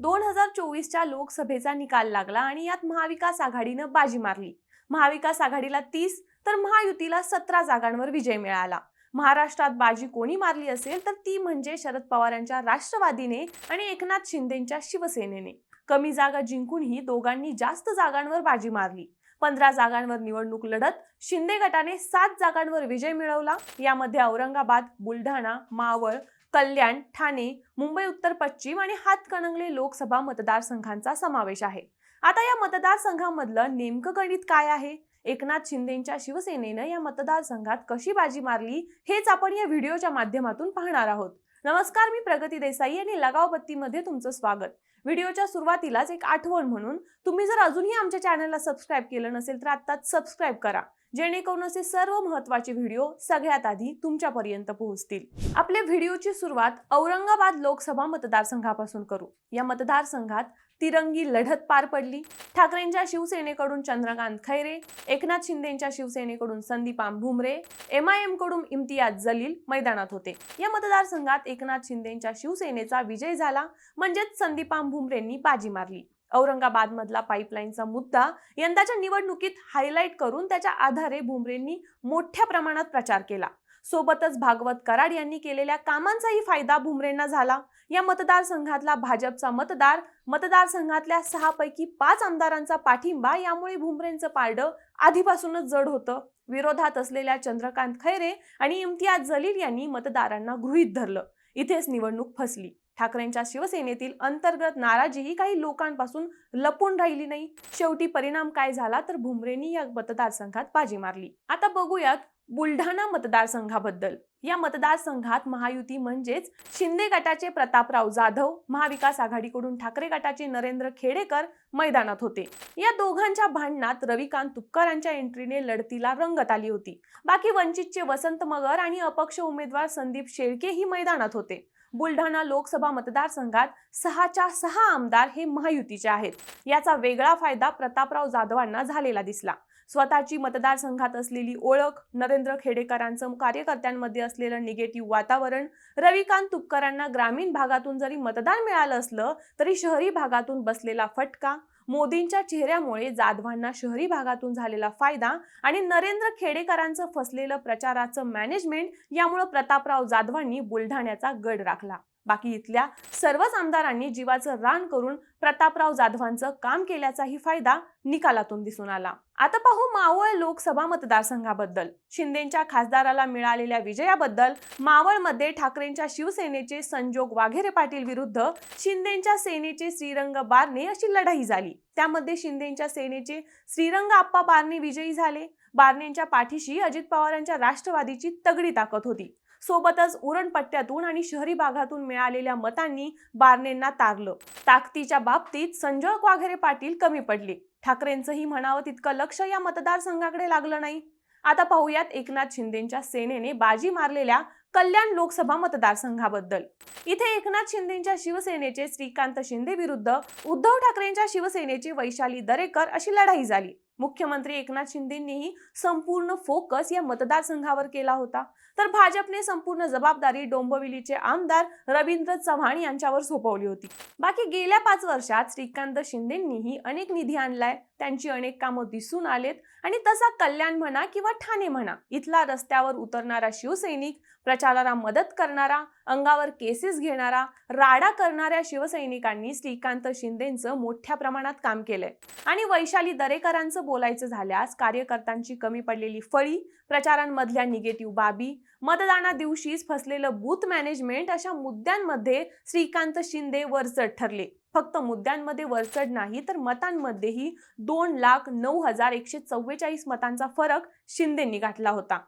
दोन हजार चोवीसच्या लोकसभेचा निकाल लागला आणि यात महाविकास आघाडीनं बाजी मारली. महाविकास आघाडीला तीस तर महायुतीला सतरा जागांवर विजय मिळाला. महाराष्ट्रात बाजी कोणी मारली असेल तर ती म्हणजे शरद पवार यांच्या राष्ट्रवादीने आणि एकनाथ शिंदेच्या शिवसेनेने. कमी जागा जिंकूनही दोघांनी जास्त जागांवर बाजी मारली. पंधरा जागांवर निवडणूक लढत. शिंदे गटाने सात जागांवर विजय मिळवला. यामध्ये औरंगाबाद बुलढाणा मावळ कल्याण ठाणे मुंबई उत्तर पश्चिम आणि हातकणंगले लोकसभा मतदारसंघांचा समावेश आहे. आता या मतदारसंघामधलं नेमकं गणित काय आहे? एकनाथ शिंदेच्या शिवसेनेनं या मतदारसंघात कशी बाजी मारली? हेच आपण या व्हिडिओच्या माध्यमातून पाहणार आहोत. नमस्कार मी प्रगती देसाई आणि लगाव बत्तीमध्ये तुमचं स्वागत. व्हिडिओच्या सुरुवातीलाच एक आठवण म्हणून तुम्ही जर अजूनही आमच्या चॅनलला सबस्क्राईब केलं नसेल तर आत्ताच सबस्क्राईब करा. जेणेकरून असे सर्व महत्त्वाचे व्हिडिओ सगळ्यात आधी तुमच्यापर्यंत पोहोचतील. आपल्या व्हिडिओची सुरुवात औरंगाबाद लोकसभा मतदारसंघापासून करू. या मतदारसंघात तिरंगी लढत पार पडली. ठाकरेंच्या शिवसेनेकडून चंद्रकांत खैरे एकनाथ शिंदेच्या शिवसेनेकडून संदीपाम भुमरे एम आय एमकडून इम्तियाज जलील मैदानात होते. या मतदारसंघात एकनाथ शिंदेच्या शिवसेनेचा विजय झाला म्हणजेच संदीपाम भुमरेंनी बाजी मारली. औरंगाबाद मधला पाईपलाईनचा मुद्दा यंदाच्या निवडणुकीत हायलाईट करून त्याच्या आधारे भुमरेंनी मोठ्या प्रमाणात प्रचार केला. सोबतच भागवत कराड यांनी केलेल्या कामांचाही फायदा भुमरेंना झाला. या मतदारसंघातला भाजपचा मतदार मतदारसंघातल्या सहापैकी पाच आमदारांचा पाठिंबा यामुळे भुमरेंचं पारडं आधीपासूनच जड होतं. विरोधात असलेल्या चंद्रकांत खैरे आणि इम्तियाज जलील यांनी मतदारांना गृहीत धरलं. इथेच निवडणूक फसली. ठाकरेंच्या शिवसेनेतील अंतर्गत नाराजीही काही लोकांपासून लपून राहिली नाही. शेवटी परिणाम काय झाला तर भुमरेंनी या मतदारसंघात बाजी मारली. आता बघूयात बुलढाणा मतदारसंघाबद्दल. या मतदारसंघात महायुती म्हणजेच शिंदे गटाचे प्रतापराव जाधव महाविकास आघाडीकडून ठाकरे गटाचे नरेंद्र खेडेकर मैदानात होते. या दोघांच्या भांडणात रविकांत तुपकरांच्या एंट्रीने लढतीला रंगत आली होती. बाकी वंचितचे वसंत मगर आणि अपक्ष उमेदवार संदीप शेळके ही मैदानात होते. बुलढाणा लोकसभा मतदारसंघात सहाच्या सहा आमदार हे महायुतीचे आहेत. याचा वेगळा फायदा प्रतापराव जाधवांना झालेला दिसला. स्वतःची मतदारसंघात असलेली ओळख नरेंद्र खेडेकरांचं कार्यकर्त्यांमध्ये असलेलं निगेटिव्ह वातावरण रविकांत तुपकरांना ग्रामीण भागातून जरी मतदान मिळालं असलं तरी शहरी भागातून बसलेला फटका मोदींच्या चेहऱ्यामुळे जाधवांना शहरी भागातून झालेला फायदा आणि नरेंद्र खेडेकरांचं फसलेलं प्रचाराचं मॅनेजमेंट यामुळे प्रतापराव जाधवांनी बुलढाण्याचा गड राखला. बाकी इथल्या सर्वच आमदारांनी जीवाचं रान करून प्रतापराव जाधवांचं काम केल्याचाही फायदा निकालातून दिसून आला. आता पाहू मावळ लोकसभा मतदारसंघाबद्दल. शिंदेच्या खासदाराला मिळालेल्या विजयाबद्दल मावळमध्ये ठाकरेंच्या शिवसेनेचे संजोग वाघेरे पाटील विरुद्ध शिंदेच्या सेनेचे श्रीरंग बारणे अशी लढाई झाली. त्यामध्ये शिंदेच्या सेनेचे श्रीरंग आप्पा बारणे विजयी झाले. बारणेंच्या पाठीशी अजित पवारांच्या राष्ट्रवादीची तगडी ताकद होती. सोबतच उरणपट्ट्यातून आणि शहरी भागातून मिळालेल्या मतांनी बारणेंना तारलं. ताकदीच्या बाबतीत संजय वाघेरे पाटील कमी पडले. ठाकरेंचंही म्हणावं तितकं लक्ष या मतदारसंघाकडे लागलं नाही. आता पाहूयात एकनाथ शिंदेच्या सेनेने बाजी मारलेल्या कल्याण लोकसभा मतदारसंघाबद्दल. इथे एकनाथ शिंदेच्या शिवसेनेचे श्रीकांत शिंदे विरुद्ध उद्धव ठाकरेंच्या शिवसेनेची वैशाली दरेकर अशी लढाई झाली. मुख्यमंत्री एकनाथ शिंदेंनीही संपूर्ण फोकस या मतदारसंघावर केला होता. तर भाजपने संपूर्ण जबाबदारी डोंबिवलीचे आमदार रवींद्र चव्हाण यांच्यावर सोपवली होती. बाकी गेल्या पाच वर्षात श्रीकांत शिंदेंनीही अनेक निधी आणलाय. त्यांची अनेक कामं दिसून आलेत. आणि तसा कल्याण म्हणा किंवा ठाणे म्हणा इथला रस्त्यावर उतरणारा शिवसैनिक प्रचाराला मदत करणारा अंगावर केसेस घेणारा राडा करणाऱ्या शिवसैनिकांनी श्रीकांत शिंदेंचं मोठ्या प्रमाणात काम केलंय. आणि वैशाली दरेकरांचं बोलायचं झाल्यास कार्यकर्त्यांची कमी पडलेली फळी प्रचारांमधल्या निगेटिव्ह बाबी मतदाना दिवशीच फसलेलं बूथ मॅनेजमेंट अशा मुद्द्यांमध्ये श्रीकांत शिंदे वरचढ ठरले. फक्त मुद्द्यांमध्ये वरचढ नाही तर मतांमध्येही दोन लाख नऊ हजार एकशे चव्वेचाळीस मतांचा फरक शिंदेंनी गाठला होता.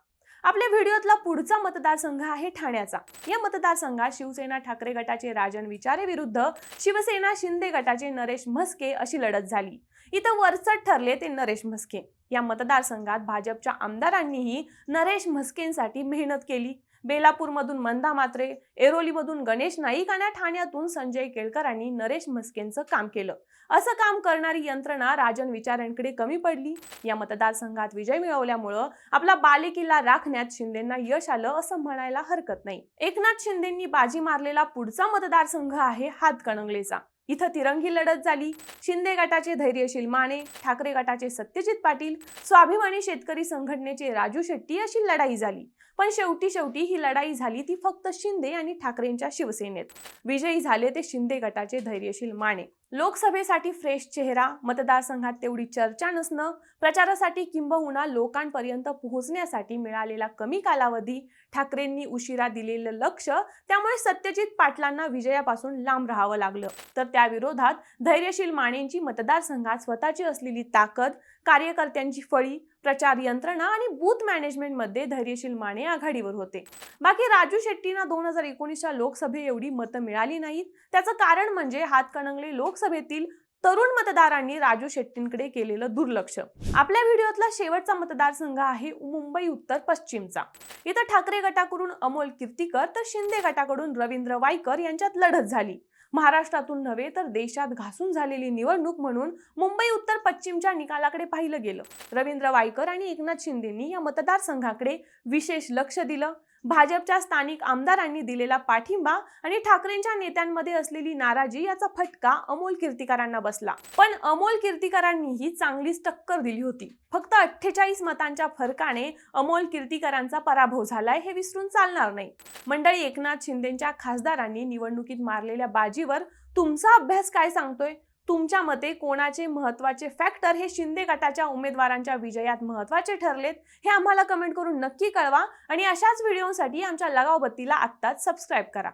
आपल्या व्हिडिओतला पुढचा मतदारसंघ आहे ठाण्याचा. या मतदारसंघात शिवसेना ठाकरे गटाचे राजन विचारे विरुद्ध शिवसेना शिंदे गटाचे नरेश म्हस्के अशी लढत झाली. इथं वरचढ ठरले ते नरेश म्हस्के. या मतदारसंघात भाजपच्या आमदारांनीही नरेश म्हस्केंसाठी मेहनत केली. बेलापूरमधून मंदा मात्रे एरोलीमधून गणेश नाईक आणि ठाण्यातून संजय केळकरांनी नरेश म्हस्केंचं काम केलं. असं काम करणारी यंत्रणा राजन विचारांकडे कमी पडली. या मतदारसंघात विजय मिळवल्यामुळं आपला बालेकिल्ला राखण्यात शिंदेंना यश आलं असं म्हणायला हरकत नाही. एकनाथ शिंदेंनी बाजी मारलेला पुढचा मतदारसंघ आहे हातकणंगलेचा. इथं तिरंगी लढत झाली. शिंदे गटाचे धैर्यशील माने ठाकरे गटाचे सत्यजित पाटील स्वाभिमानी शेतकरी संघटनेचे राजू शेट्टी अशी लढाई झाली. पण शेवटी शेवटी ही लढाई झाली ती फक्त शिंदे आणि ठाकरेंच्या शिवसेनेत. विजयी झाले ते शिंदे गटाचे धैर्यशील माने. लोकसभेसाठी फ्रेश चेहरा मतदारसंघात तेवढी चर्चा नसणं प्रचारासाठी किंबहुना लोकांपर्यंत पोहोचण्यासाठी मिळालेला कमी कालावधी ठाकरेंनी उशिरा दिलेलं लक्ष त्यामुळे सत्यजित पाटलांना विजयापासून लांब राहावं लागलं. तर त्याविरोधात धैर्यशील मानेंची मतदारसंघात स्वतःची असलेली ताकद कार्यकर्त्यांची फळी प्रचार यंत्रणा आणि बूथ मॅनेजमेंटमध्ये धैर्यशील माने आघाडीवर होते. बाकी राजू शेट्टींना दोन हजार एकोणीसच्या लोकसभे एवढी मतं मिळाली नाहीत. त्याचं कारण म्हणजे हातकणंगले लोकसभेतील तरुण मतदारांनी राजू शेट्टींकडे केलेलं दुर्लक्ष. आपल्या व्हिडिओतला शेवटचा मतदारसंघ आहे मुंबई उत्तर पश्चिमचा. इथं ठाकरे गटाकडून अमोल कीर्तीकर तर शिंदे गटाकडून रवींद्र वायकर यांच्यात लढत झाली. महाराष्ट्रातून नव्हे तर देशात घासून झालेली निवडणूक म्हणून मुंबई उत्तर पश्चिमच्या निकालाकडे पाहिलं गेलं. रवींद्र वायकर आणि एकनाथ शिंदेंनी या मतदारसंघाकडे विशेष लक्ष दिलं. भाजपच्या स्थानिक आमदारांनी दिलेला पाठिंबा आणि ठाकरेंच्या नेत्यांमध्ये असलेली नाराजी याचा फटका अमोल कीर्तिकरांना बसला. पण अमोल कीर्तिकरांनीही चांगलीच टक्कर दिली होती. फक्त अठ्ठेचाळीस मतांच्या फरकाने अमोल कीर्तिकरांचा पराभव झालाय हे विसरून चालणार नाही. मंडळी एकनाथ शिंदेच्या खासदारांनी निवडणुकीत मारलेल्या बाजीवर तुमचा अभ्यास काय सांगतोय? तुमच्या मते कोणाचे महत्त्वाचे फॅक्टर हे शिंदे गटाच्या उमेदवारांच्या विजयात महत्त्वाचे ठरलेत हे आम्हाला कमेंट करून नक्की कळवा आणि अशाच व्हिडिओसाठी आमच्या लगाव बत्तीला आत्ताच सबस्क्राईब करा.